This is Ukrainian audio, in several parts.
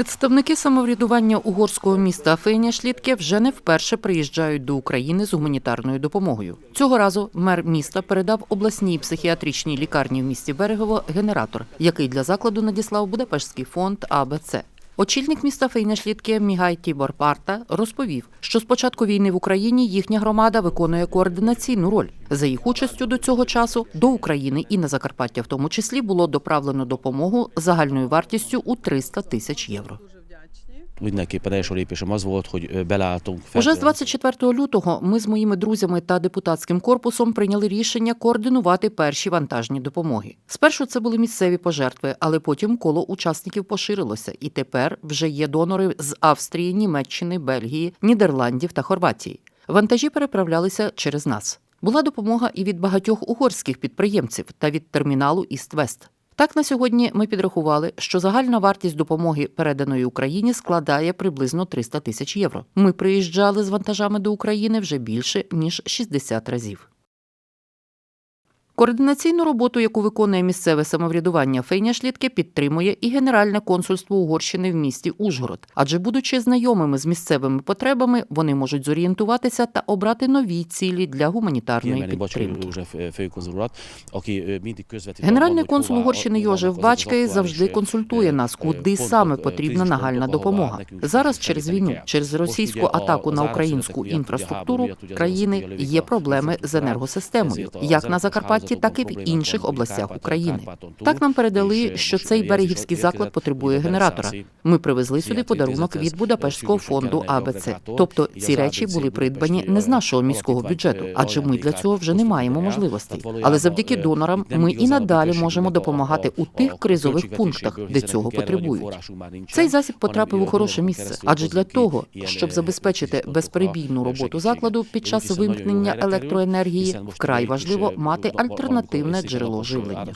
Представники самоврядування угорського міста Фейняшлітке вже не вперше приїжджають до України з гуманітарною допомогою. Цього разу мер міста передав обласній психіатричній лікарні в місті Берегово генератор, який для закладу надіслав Будапештський фонд АБЦ. Очільник міста Фейняшлітке Мігай Тібор Парта розповів, що з початку війни в Україні їхня громада виконує координаційну роль. За їх участю до цього часу до України і на Закарпаття в тому числі було доправлено допомогу загальною вартістю у 300 тисяч євро. Mindenképpen első lépésem az volt, hogy belálltunk. Уже з 24 лютого ми з моїми друзями та депутатським корпусом прийняли рішення координувати перші вантажні допомоги. Спершу це були місцеві пожертви, але потім коло учасників поширилося, і тепер вже є донори з Австрії, Німеччини, Бельгії, Нідерландів та Хорватії. Вантажі переправлялися через нас. Була допомога і від багатьох угорських підприємців та від терміналу Іст-Вест. Так на сьогодні ми підрахували, що загальна вартість допомоги, переданої Україні, складає приблизно 300 тисяч євро. Ми приїжджали з вантажами до України вже більше ніж 60 разів. Координаційну роботу, яку виконує місцеве самоврядування Фейняшлітке, підтримує і Генеральне консульство Угорщини в місті Ужгород. Адже, будучи знайомими з місцевими потребами, вони можуть зорієнтуватися та обрати нові цілі для гуманітарної підтримки. Közvetít Генеральний консул Угорщини Йожев Бачкай завжди консультує нас, куди саме потрібна нагальна допомога. Зараз через війну, через російську атаку на українську інфраструктуру країни є проблеми з енергосистемою, як на elektromos Закарпатті, так і в інших областях України. Так нам передали, що цей берегівський заклад потребує генератора. Ми привезли сюди подарунок від Будапештського фонду АБЦ. Тобто ці речі були придбані не з нашого міського бюджету, е, адже ми для цього вже не маємо можливостей. Але завдяки донорам ми і надалі можемо допомагати у тих кризових пунктах, де цього потребують. Цей засіб потрапив у хороше місце, адже для того, щоб забезпечити безперебійну роботу закладу під час вимкнення електроенергії, вкрай важливо мати valamikor альтернативне джерело живлення.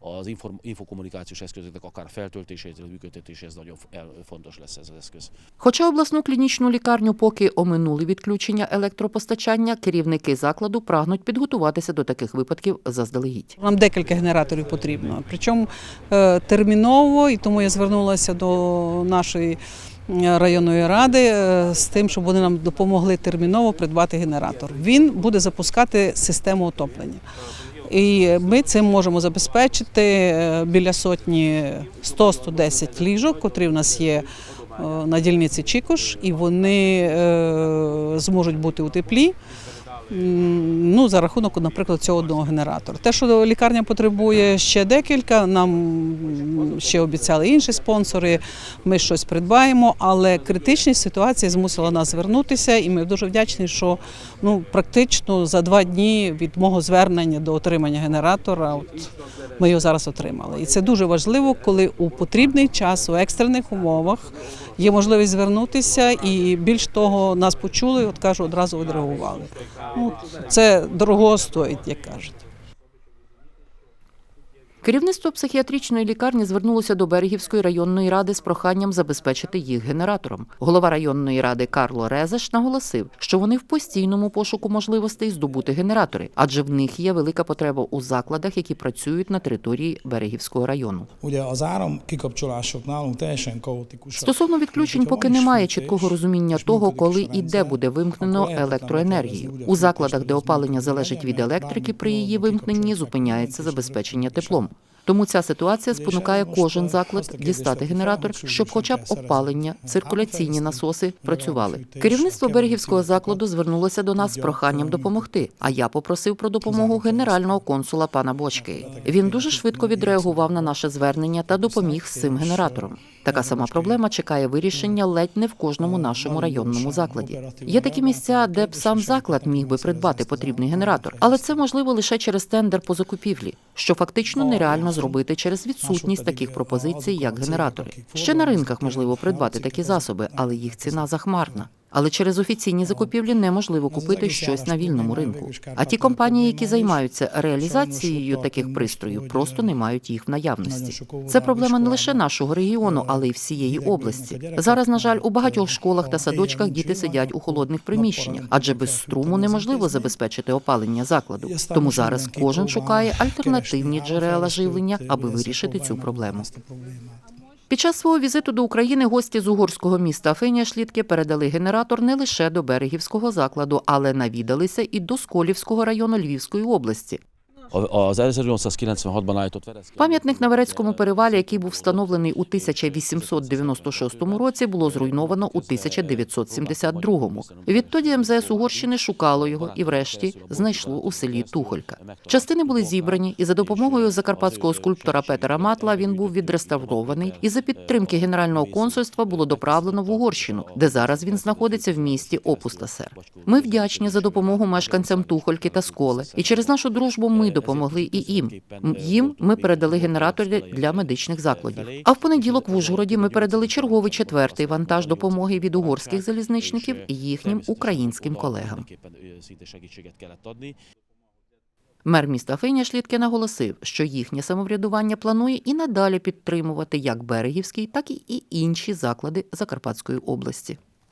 az infokommunikációs eszközöknek akár feltöltéséhez, működtetéséhez nagyon fontos lesz ez az eszköz. Хоча обласну клінічну лікарню поки оминули відключення електропостачання, керівники закладу прагнуть підготуватися до таких випадків заздалегідь. Нам декілька генераторів потрібно. Причому е, терміново, і тому я звернулася до нашої е, районної ради е, з тим, щоб вони нам допомогли терміново придбати генератор. Він буде запускати систему отоплення. І ми цим можемо забезпечити е, біля сотні 100-110 ліжок, котрі в нас є е, на дільниці Чікош, і вони зможуть бути у теплі. Ну, за рахунок, наприклад, цього одного генератора. Те, що лікарня потребує ще декілька, нам ще обіцяли інші спонсори. Ми щось придбаємо, але критичність ситуації змусила нас звернутися, і ми дуже вдячні, що ну практично за два дні від мого звернення до отримання генератора, от ми його зараз отримали. І це дуже важливо, коли у потрібний час, у екстрених умовах є можливість звернутися, і більш того, нас почули, от кажу, одразу відреагували. Ну, це дорого стоїть, як кажуть. Керівництво психіатричної лікарні звернулося до Берегівської районної ради з проханням забезпечити їх генератором. Голова районної ради Карло Резеш наголосив, що вони в постійному пошуку можливостей здобути генератори, адже в них є велика потреба у закладах, які працюють на території Берегівського району. Стосовно відключень, поки немає чіткого розуміння того, коли і де буде вимкнено електроенергію. У закладах, де опалення залежить від електрики, при її вимкненні зупиняється забезпечення теплом. Тому ця ситуація спонукає кожен заклад дістати генератор, щоб, хоча б опалення, циркуляційні насоси працювали. Керівництво берегівського закладу звернулося до нас з проханням допомогти. А я попросив про допомогу генерального консула пана Бочки. Він дуже швидко відреагував на наше звернення та допоміг з цим генератором. Така сама проблема чекає вирішення ледь не в кожному нашому районному закладі. Є такі місця, де б сам заклад міг би придбати потрібний генератор, але це можливо лише через тендер по закупівлі, що фактично нереально зробити через відсутність таких пропозицій, як генератори. Ще на ринках можливо придбати такі засоби, але їх ціна захмарна. Але через офіційні закупівлі неможливо купити щось на вільному ринку. А ті компанії, які займаються реалізацією таких пристроїв, просто не мають їх в наявності. Це проблема не лише нашого регіону, але й всієї області. Зараз, на жаль, у багатьох школах та садочках діти сидять у холодних приміщеннях, адже без струму неможливо забезпечити опалення закладу. Тому зараз кожен шукає альтернативні джерела живлення, аби вирішити цю проблему. Під час свого візиту до України гості з угорського міста Феняшлітки передали генератор не лише до берегівського закладу, але навідалися і до Сколівського району Львівської області. Az 1896-ban állított Пам'ятник на Верецькому перевалі, який був встановлений у 1896 році, було зруйновано у 1972-му. Відтоді МЗС Угорщини шукало його і, врешті, знайшло у селі Тухолька. Частини були зібрані, і за допомогою закарпатського скульптора Петера Матла він був відреставрований. І за підтримки генерального консульства було доправлено в Угорщину, де зараз він знаходиться в місті Опустасер. Ми вдячні за допомогу мешканцям Тухольки та Сколи, і через нашу дружбу ми допомогли і їм. Їм ми передали генератори для медичних закладів. А в понеділок в Ужгороді ми передали черговий четвертий вантаж допомоги від угорських залізничників їхнім українським колегам. Мер міста Фейняшлітки наголосив, що їхнє самоврядування планує і надалі підтримувати як берегівський, так і інші заклади Закарпатської області.